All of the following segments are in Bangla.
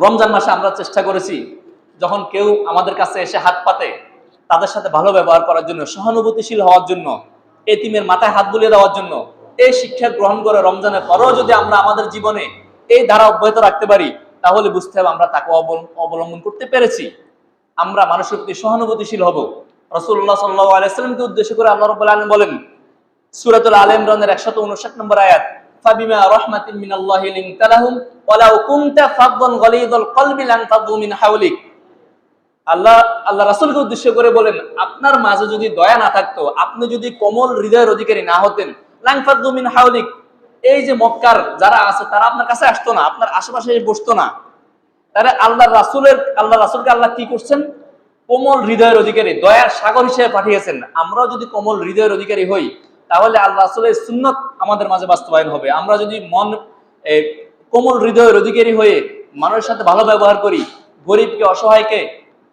রমজান মাসে আমরা চেষ্টা করেছি, যখন কেউ আমাদের কাছে এসে হাত পাতে, তাদের সাথে ভালো ব্যবহার করার জন্য, সহানুভূতিশীল হওয়ার জন্য, এতিমের মাথায় হাত বুলিয়ে দেওয়ার জন্য, এই শিক্ষা গ্রহণ করে রমজানের পরেও যদি আমরা আমাদের জীবনে এই ধারা অব্যাহত রাখতে পারি, তাহলে বুঝতে হবে আমরা তাকে অবল- অবলম্বন করতে পেরেছি। আমরা মানুষের প্রতি সহানুভূতিশীল হব। রসুল্লাহ সাল্লাহ আলাইসালামকে উদ্দেশ্য করে আল্লাহ রব আলম বলেন, সুরাতুল আল ইমরানের 159 নম্বর আয়াত ফাবিমা রাহমাতিন মিনাল্লাহি লিনতা লাহুম ওয়ালাউ কুনতা ফাদদান গলিযাল কলবি লানফাদু মিন হাওলিক। আল্লাহ আল্লাহ রাসূলকে উদ্দেশ্য করে বলেন, আপনার মাঝে যদি দয়া না থাকতো, আপনি যদি কোমল হৃদয়ের অধিকারী না হতেন মিন হাওলিক। এই যে মক্কার যারা আছে, তারা আপনার কাছে আসতো না, আপনার আশেপাশে বসতো না। তাহলে আল্লাহ রাসূলের, আল্লাহ রাসূলকে আল্লাহ কি করছেন? কোমল হৃদয়ের অধিকারী, দয়ার সাগর হিসেবে পাঠিয়েছেন। আমরাও যদি কোমল হৃদয়ের অধিকারী হই তাহলে আল্লাহ রাসূলের সুন্নত আমাদের মাঝে বাস্তবায়ন হবে। আমরা যদি মন কোমল হৃদয়ের অধিকারী হয়ে মানুষের সাথে ভালো ব্যবহার করি, গরিবকে, অসহায়কে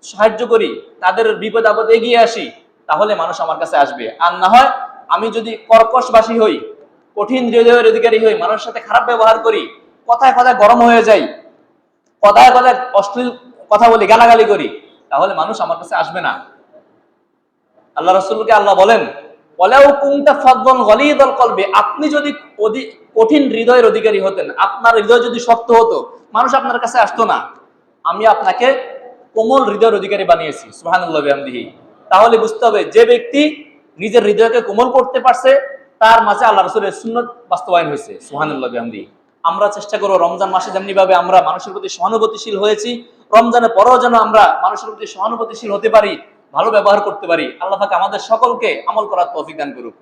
সাহায্য করি, তাদের বিপদ আপদ এগিয়ে আসি, তাহলে মানুষ আমার কাছে আসবে। আর না হয় আমি যদি কর্কশবাসী হই, কঠিন হৃদয়ের অধিকারী হই, মানুষের সাথে খারাপ ব্যবহার করি, কথায় কথায় গরম হয়ে যাই, কথায় কথায় অশ্লীল কথা বলি, গালাগালি করি, তাহলে মানুষ আমার কাছে আসবে না। আল্লাহ রসুলকে আল্লাহ বলেন কলবি, আপনি যদি কঠিন হৃদয়ের অধিকারী হতেন, আপনার হৃদয় যদি শক্ত হতো, মানুষ আপনার কাছে আসতো না। আমি আপনাকে কোমল হৃদয়ের অধিকারী বানিয়েছি, সুবহানাল্লাহি বিহামদিহি। তাহলে বুঝতে হবে, যে ব্যক্তি নিজের হৃদয়কে কোমল করতে পারছে, তার মাঝে আল্লাহ রসুলের সুন্নত বাস্তবায়ন হয়েছে, সুবহানাল্লাহি বিহামদিহি। আমরা চেষ্টা করব রমজান মাসে যেমনি ভাবে আমরা মানুষের প্রতি সহানুভূতিশীল হয়েছি, রমজানের পরেও যেন আমরা মানুষের প্রতি সহানুভূতিশীল হতে পারি ভালো ব্যবহার করতে পারি। আল্লাহ আমাদের সকলকে আমল করার তৌফিক দান করুক।